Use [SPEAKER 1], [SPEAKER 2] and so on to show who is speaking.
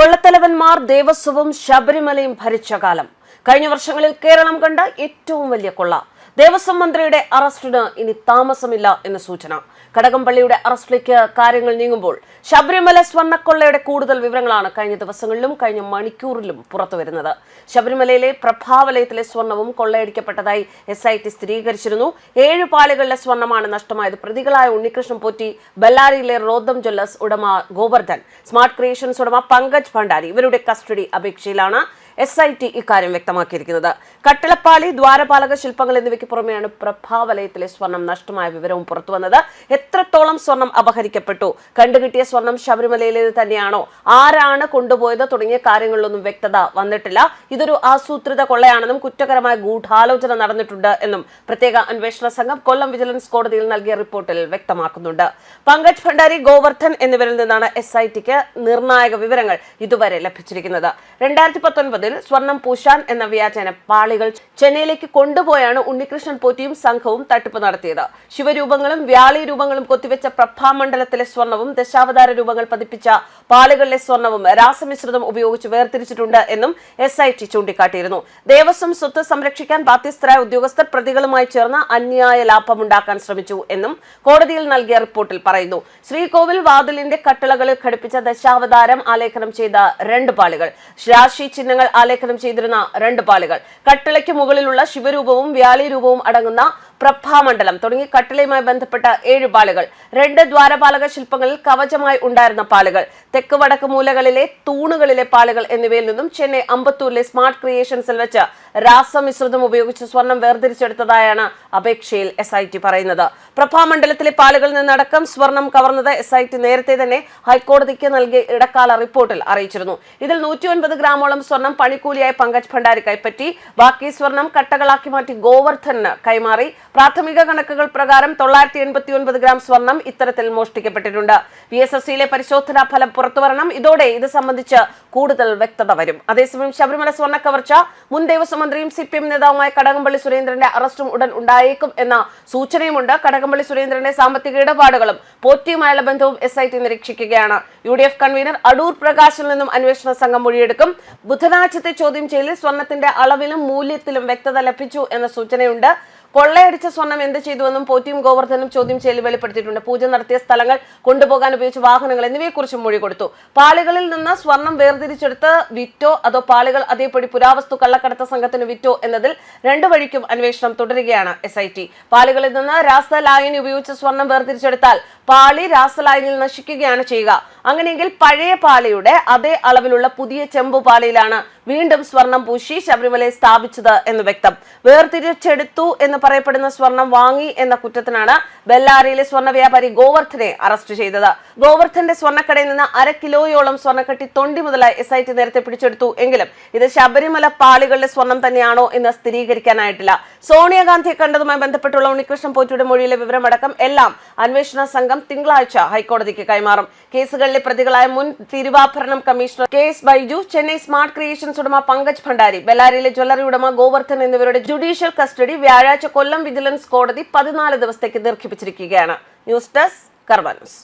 [SPEAKER 1] കൊള്ളത്തലവന്മാർ ദേവസ്വവും ശബരിമലയും ഭരിച്ച കാലം. കഴിഞ്ഞ വർഷങ്ങളിൽ കേരളം കണ്ട ഏറ്റവും വലിയ കൊള്ള. ദേവസ്വം മന്ത്രിയുടെ അറസ്റ്റിന് ഇനി താമസമില്ല എന്ന സൂചന. കടകംപള്ളിയുടെ അറസ്റ്റിലേക്ക് കാര്യങ്ങൾ നീങ്ങുമ്പോൾ ശബരിമല സ്വർണക്കൊള്ളയുടെ കൂടുതൽ വിവരങ്ങളാണ് കഴിഞ്ഞ ദിവസങ്ങളിലും കഴിഞ്ഞ മണിക്കൂറിലും പുറത്തുവരുന്നത്. ശബരിമലയിലെ പ്രഭാവലയത്തിലെ സ്വർണവും കൊള്ളയടിക്കപ്പെട്ടതായി എസ് ഐ ടി സ്ഥിരീകരിച്ചിരുന്നു. ഏഴ് പാളികളിലെ സ്വർണമാണ് നഷ്ടമായത്. പ്രതികളായ ഉണ്ണികൃഷ്ണൻ പോറ്റി ബല്ലാരിയിലെ റോദം ജ്വല്ലേഴ്സ് ഉടമ ഗോവർദ്ധൻ സ്മാർട്ട് ക്രിയേഷൻസ് ഉടമ പങ്കജ് ഭണ്ഡാരി. ഇവരുടെ കസ്റ്റഡി അപേക്ഷയിലാണ്. എസ് ഐ ടി ഇക്കാര്യം വ്യക്തമാക്കിയിരിക്കുന്നത്. കട്ടിളപ്പാളി ദ്വാരപാലക ശില്പങ്ങൾ എന്നിവയ്ക്ക് പുറമെയാണ് പ്രഭാവലയത്തിലെ സ്വർണം നഷ്ടമായ വിവരവും പുറത്തുവന്നത് എത്രത്തോളം സ്വർണം അപഹരിക്കപ്പെട്ടു? കണ്ടുകിട്ടിയ സ്വർണം ശബരിമലയിലേത് തന്നെയാണോ? ആരാണ് കൊണ്ടുപോയത്? തുടങ്ങിയ കാര്യങ്ങളിലൊന്നും വ്യക്തത വന്നിട്ടില്ല. ഇതൊരു ആസൂത്രിത കൊള്ളയാണെന്നും കുറ്റകരമായ ഗൂഢാലോചന നടന്നിട്ടുണ്ട് എന്നും പ്രത്യേക അന്വേഷണ സംഘം കൊല്ലം വിജിലൻസ് കോടതിയിൽ നൽകിയ റിപ്പോർട്ടിൽ വ്യക്തമാക്കുന്നുണ്ട്. പങ്കജ് ഭണ്ഡാരി ഗോവർദ്ധൻ എന്നിവരിൽ നിന്നാണ് എസ് ഐ ടിക്ക് നിർണായക വിവരങ്ങൾ ഇതുവരെ ലഭിച്ചിരിക്കുന്നത്. രണ്ടായിരത്തി പത്തൊൻപതിൽ സ്വർണം പൂശാൻ എന്ന വ്യാജേന പാളികൾ ചെന്നൈയിലേക്ക് കൊണ്ടുപോയാണ് ഉണ്ണികൃഷ്ണൻ പോറ്റിയും സംഘവും തട്ടിപ്പ് നടത്തിയത്. ശിവരൂപങ്ങളും വ്യാളി രൂപങ്ങളും കൊത്തിവെച്ച പ്രഭാമണ്ഡലത്തിലെ സ്വർണവും ദശാവതാര രൂപങ്ങൾ പതിപ്പിച്ച പാളികളിലെ സ്വർണവും രാസമിശ്രിതം ഉപയോഗിച്ച് വേർതിരിച്ചിട്ടുണ്ട് എന്നും എസ് ഐ ടി ചൂണ്ടിക്കാട്ടിയിരുന്നു. ദേവസ്വം സ്വത്ത് സംരക്ഷിക്കാൻ ബാധ്യസ്ഥരായ ഉദ്യോഗസ്ഥർ പ്രതികളുമായി ചേർന്ന് അന്യായ ലാഭമുണ്ടാക്കാൻ ശ്രമിച്ചു എന്നും കോടതിയിൽ നൽകിയ റിപ്പോർട്ടിൽ പറയുന്നു. ശ്രീകോവിൽ വാതിലിന്റെ കട്ടിളകളിൽ ഘടിപ്പിച്ച ദശാവതാരം ആലേഖനം ചെയ്ത രണ്ട് പാളികൾ. രാശി ചിഹ്നങ്ങൾ ആലേഖനം ചെയ്തിരുന്ന രണ്ട് പാളികൾ. കട്ടിളയ്ക്ക് മുകളിലുള്ള ശിവരൂപവും വ്യാളി രൂപവും അടങ്ങുന്ന പ്രഭാമണ്ഡലം തുടങ്ങി കട്ടിളയുമായി ബന്ധപ്പെട്ട ഏഴ് പാളുകൾ രണ്ട് ദ്വാരപാലക ശില്പങ്ങളിൽ കവചമായി ഉണ്ടായിരുന്ന പാളുകൾ തെക്ക് വടക്ക് മൂലകളിലെ തൂണുകളിലെ പാളുകൾ എന്നിവയിൽ നിന്നും ചെന്നൈ അമ്പത്തൂരിലെ സ്മാർട്ട് ക്രിയേഷൻസിൽ വെച്ച് രാസമിശ്രിതം ഉപയോഗിച്ച് സ്വർണം വേർതിരിച്ചെടുത്തതായാണ് അപേക്ഷയിൽ എസ് ഐ ടി പറയുന്നത്. പ്രഭാമണ്ഡലത്തിലെ പാളുകളിൽ നിന്നടക്കം സ്വർണം കവർന്നത് എസ് ഐ ടി നേരത്തെ തന്നെ ഹൈക്കോടതിക്ക് നൽകിയ ഇടക്കാല റിപ്പോർട്ടിൽ അറിയിച്ചിരുന്നു. ഇതിൽ നൂറ്റി ഒൻപത് ഗ്രാമോളം സ്വർണം പണിക്കൂലിയായി പങ്കജ് ഭണ്ഡാരി കൈപ്പറ്റി ബാക്കി സ്വർണം കട്ടകളാക്കി മാറ്റി ഗോവർദ്ധന് കൈമാറി. പ്രാഥമിക കണക്കുകൾ പ്രകാരം തൊള്ളായിരത്തി എൺപത്തി ഒൻപത് ഗ്രാം സ്വർണം ഇത്തരത്തിൽ മോഷ്ടിക്കപ്പെട്ടിട്ടുണ്ട്. വി എസ് എസ് സിയിലെ പരിശോധനാ ഫലം പുറത്തുവരണം ഇതോടെ ഇത് സംബന്ധിച്ച് കൂടുതൽ വ്യക്തത വരും. അതേസമയം ശബരിമല സ്വർണ കവർച്ച മുൻ ദേവസ്വം മന്ത്രിയും സി പി എം നേതാവുമായ കടകംപള്ളി സുരേന്ദ്രന്റെ അറസ്റ്റും ഉടൻ ഉണ്ടായേക്കും എന്ന സൂചനയുമുണ്ട്. കടകംപള്ളി സുരേന്ദ്രന്റെ സാമ്പത്തിക ഇടപാടുകളും പോറ്റിയുമായുള്ള ബന്ധവും S I T നിരീക്ഷിക്കുകയാണ്. U D F convener Adoor പ്രകാശിൽ നിന്നും അന്വേഷണ സംഘം മൊഴിയെടുക്കും. ബുധനാഴ്ചത്തെ ചോദ്യം ചെയ്യലിൽ സ്വർണത്തിന്റെ അളവിലും മൂല്യത്തിലും വ്യക്തത ലഭിച്ചു എന്ന സൂചനയുണ്ട്. കൊള്ളയടിച്ച സ്വർണം എന്ത് ചെയ്തുവെന്നും പോറ്റിയും ഗോവർദ്ധനും ചോദ്യം ചെയ്യൽ വെളിപ്പെടുത്തിയിട്ടുണ്ട്. പൂജ നടത്തിയ സ്ഥലങ്ങൾ കൊണ്ടുപോകാൻ ഉപയോഗിച്ച വാഹനങ്ങൾ എന്നിവയെക്കുറിച്ചും മൊഴി കൊടുത്തു. പാളികളിൽ നിന്ന് സ്വർണം വേർതിരിച്ചെടുത്ത് വിറ്റോ അതോ പാളികൾ അതേപടി പുരാവസ്തു കള്ളക്കടത്ത സംഘത്തിന് വിറ്റോ എന്നതിൽ രണ്ടു വഴിക്കും അന്വേഷണം തുടരുകയാണ് എസ് ഐ ടി പാളികളിൽ നിന്ന് രാസലായനി ഉപയോഗിച്ച സ്വർണം വേർതിരിച്ചെടുത്താൽ പാളി രാസലായനിൽ നശിക്കുകയാണ് ചെയ്യുക. അങ്ങനെയെങ്കിൽ പഴയ പാളിയുടെ അതേ അളവിലുള്ള പുതിയ ചെമ്പു പാളിയിലാണ് വീണ്ടും സ്വർണം പൂശി ശബരിമലയെ സ്ഥാപിച്ചത് എന്ന് വ്യക്തം. വേർതിരിച്ചെടുത്തു എന്ന് പറയപ്പെടുന്ന സ്വർണം വാങ്ങി എന്ന കുറ്റത്തിനാണ് ബെല്ലാരിയിലെ സ്വർണ വ്യാപാരി ഗോവർദ്ധനെ അറസ്റ്റ് ചെയ്തത്. ഗോവർദ്ധന്റെ സ്വർണക്കടയിൽ നിന്ന് അര കിലോയോളം സ്വർണക്കട്ടി തൊണ്ടി മുതലായി എസ് ഐ ടി നേരത്തെ പിടിച്ചെടുത്തു. എങ്കിലും ഇത് ശബരിമല പാളികളുടെ സ്വർണം തന്നെയാണോ എന്ന് സ്ഥിരീകരിക്കാനായിട്ടില്ല. സോണിയാഗാന്ധിയെ കണ്ടതുമായി ബന്ധപ്പെട്ടുള്ള ഉണ്ണികൃഷ്ണൻ പോറ്റിയുടെ മൊഴിയിലെ വിവരമടക്കം എല്ലാം അന്വേഷണ സംഘം തിങ്കളാഴ്ച ഹൈക്കോടതിക്ക് കൈമാറും. കേസുകളിലെ പ്രതികളായ മുൻ തിരുവാഭരണം commissioner K S Baiju Chennai smart creations ഉടമ പങ്കജ് ഭണ്ഡാരി ബെല്ലാരിയിലെ ജ്വല്ലറി ഉടമ ഗോവർദ്ധൻ എന്നിവരുടെ ജുഡീഷ്യൽ കസ്റ്റഡി വ്യാഴാഴ്ച കൊല്ലം വിജിലൻസ് കോടതി പതിനാല് ദിവസത്തേക്ക് ദീർഘിപ്പിച്ചിരിക്കുകയാണ്. ന്യൂസ് ഡെസ്ക് കർബ ന്യൂസ്.